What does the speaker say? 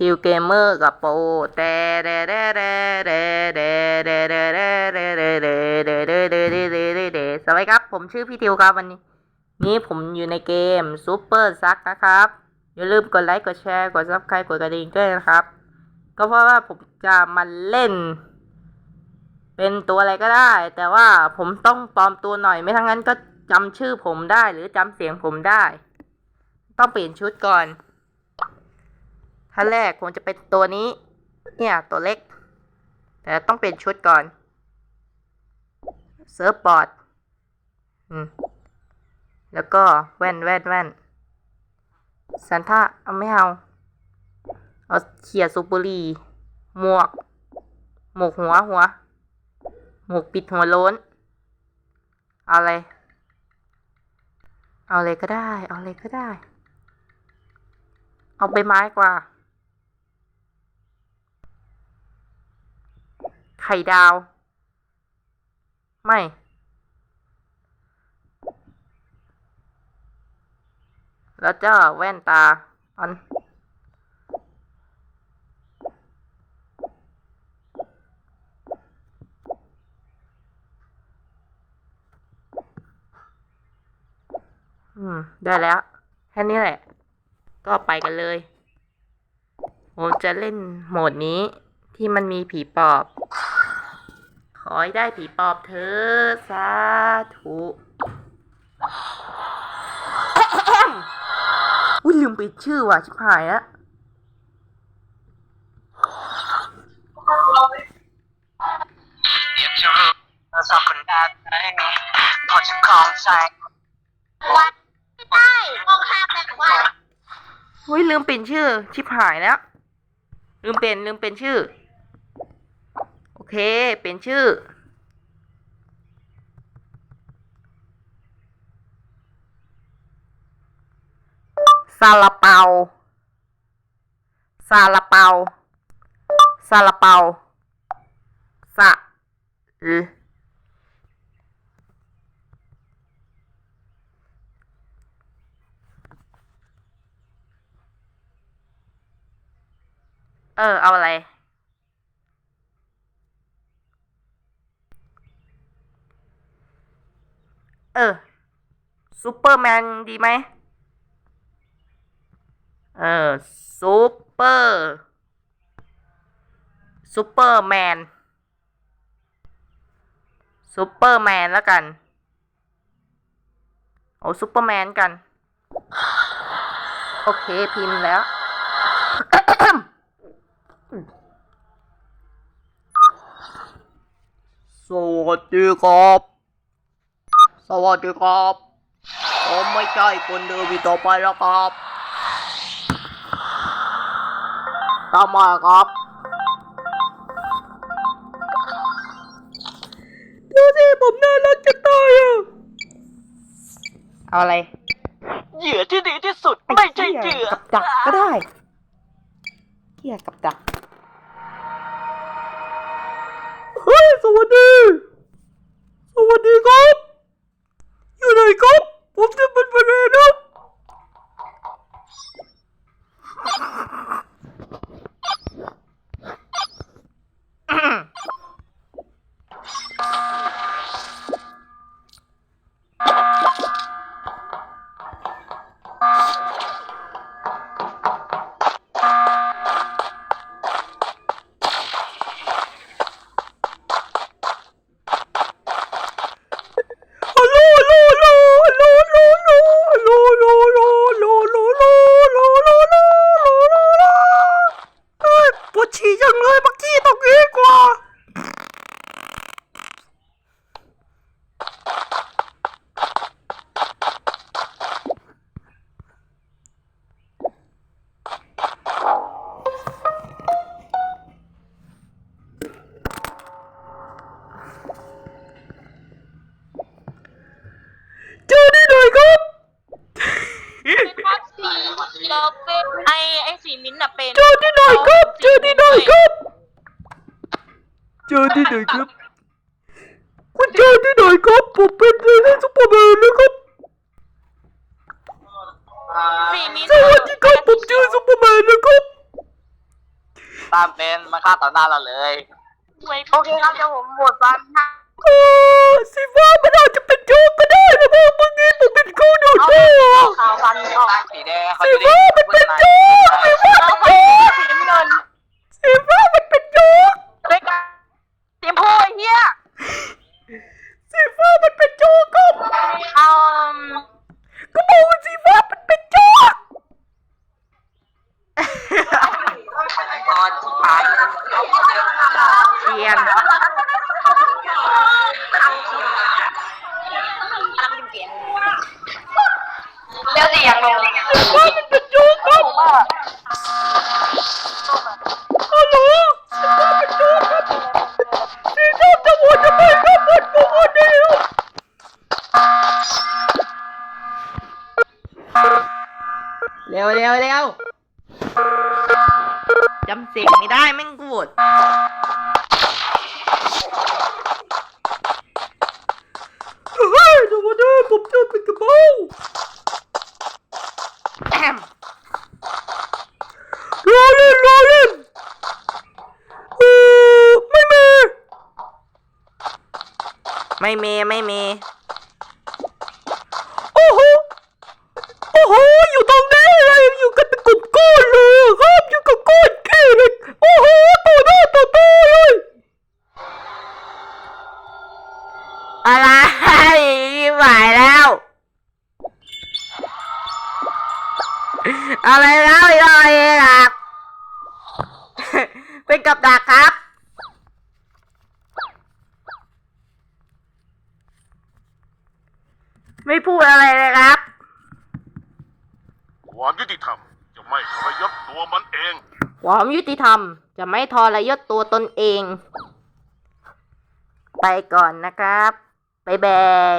ทิวเกมเมอร์กับโปรแต่เดเดเดเดเดเดเดเดเดเดเดเดเดเดเดเดเดเดสวัสดีครับ ผมชื่อพี่ทิวครับวันนี้ นี้ผมอยู่ในเกมซูเปอร์ซักนะครับ อย่าลืมกดไลค์ กดแชร์ กดซับสไครต์กดกระดิ่งด้วยนะครับ ก็เพราะว่าผมจะมาเล่น เป็นตัวอะไรก็ได้ แต่ว่าผมต้องปลอมตัวหน่อย ไม่ทั้งนั้นก็จำชื่อผมได้หรือจำเสียงผมได้ ต้องเปลี่ยนชุดก่อน ท่านแรกผมจะเป็นตัวนี้ เนี่ยตัวเล็ก แต่ต้องเปลี่ยนชุดก่อน เซิร์ฟบอร์ดแล้วก็แว่นแว่นแว่นสันท่าเอาไม่เอา เอาเขียสูบบุหรี หมวก หมวกหัวหัว หมวกปิดหัวโล้น เอาอะไร เอาอะไรก็ได้ เอาอะไรก็ได้ เอาใบไม้กว่า ข่ดาว ไม่ แล้วเจ้าแว่นตา อัน อืม ได้แล้ว แค่นี้แหละ ก็ไปกันเลย ผมจะเล่นโหมดนี้ที่มันมีผีปอบ อให้ได้ผีปอบเธอสาธุแอะแอะอุ้ยลืมปิดชื่อว่ะชิบหายแล้วอยากจะรู้ว่าสองคนแบบไหนพอจะคลองใจวัดไม่ได้มองข้ามไปว่าอุ้ยลืมเปลี่ยนชื่อ ชิบหายแล้ว ลืมเปลี่ยนลืมเปลี่ยนชื่อโอ เค เปลี่ยนชื่อ ซาลาเปา ซาลาเปา ซาลาเปาสะเออเออ เอาอะไร เออซูเปอร์แมนดีไหมเออซูเปอร์ซูเปอร์แมนซูเปอร์แมนแล้วกันเอาซูเปอร์แมนกัน โอเคพิมพ์แล้ว สวัสดีครับ สวัสดีครับ ผมไม่ใช่คนเดิมอีกต่อไปแล้วครับทำไมครับ ดูสิ ผมน่ารักจะตายอะ เอาอะไร เหยื่อที่ดีที่สุดไม่ใช่เหยื่อกับดักก็ได้เหี้ยกับดัก เฮ้ย สวัสดี สวัสดีครับ สีมิ้นท์อะเป็นเจอที่ไหนครับเจอที่ไหนครับเจอที่ไหนครับคุณเจอที่ไหนครับผมเป็นเรื่องซุปเปอร์แมนนะครับสีมิ้นท์สวัสดีครับผมเจอซุปเปอร์แมนนะครับตามเป็นมาฆ่าต่อหน้าเราเลยไว้โอเคครับเดี๋ยวผมบวชตามนะ เออสีฟ้ามันอาจจะเป็นโจ๊กก็ได้นะพ่อเมื่อกี้ผมเป็นกูดูดด้วยอะ ขาวฟันออก สีแดงเขา สี จะได้ ฟ้ามันเป็นโจ๊กสีฟ้า เรา เป็น ฟัน โจ๊ก สีน้ำเงิน สีฟ้ามันเป็นโจ๊ก เล็กอะสีชมพูไอ้เหี้ย สีฟ้ามันเป็นโจ๊กครับ เอา ก็บอกว่าสีฟ้ามันเป็นโจ๊ก ตอนที่ผ่าน เปลี่ยนเดี๋ยวเสียงลงสีฟ้ามันเป็นโจ๊กครับฮัลโหลสีฟ้าเป็นโจ๊กครับสีดำจะโหวตทำไมครับโหวตกูคนเดียวเร็วเร็วเร็วจำเสียงไม่ได้แม่งกูดเฮ้ยสวัสดีผมเจอเป็นกระเป๋าแอมรอเล่นรอเล่นเออไม่มี ไม่มีไม่มีโอ้โหโอ้โหอยู่ตรงนี้เลยอยู่กันเป็นกลุ่มก้อนเลยครับอยู่กับก้อนขี้เลยโอ้โหต่อหน้าต่อตาเลยอะไรไม่ไหวแล้ว อะไรแล้วอีกอะไรครับเป็นกับดักครับ ไม่พู ดอะไรเลยครับ ความยุติธรรมจะไม่ทรยศตัวมันเอง ความยุติธรรมจะไม่ทรยศตัวตนเอง ไปก่อนนะครับ บ๊ายบาย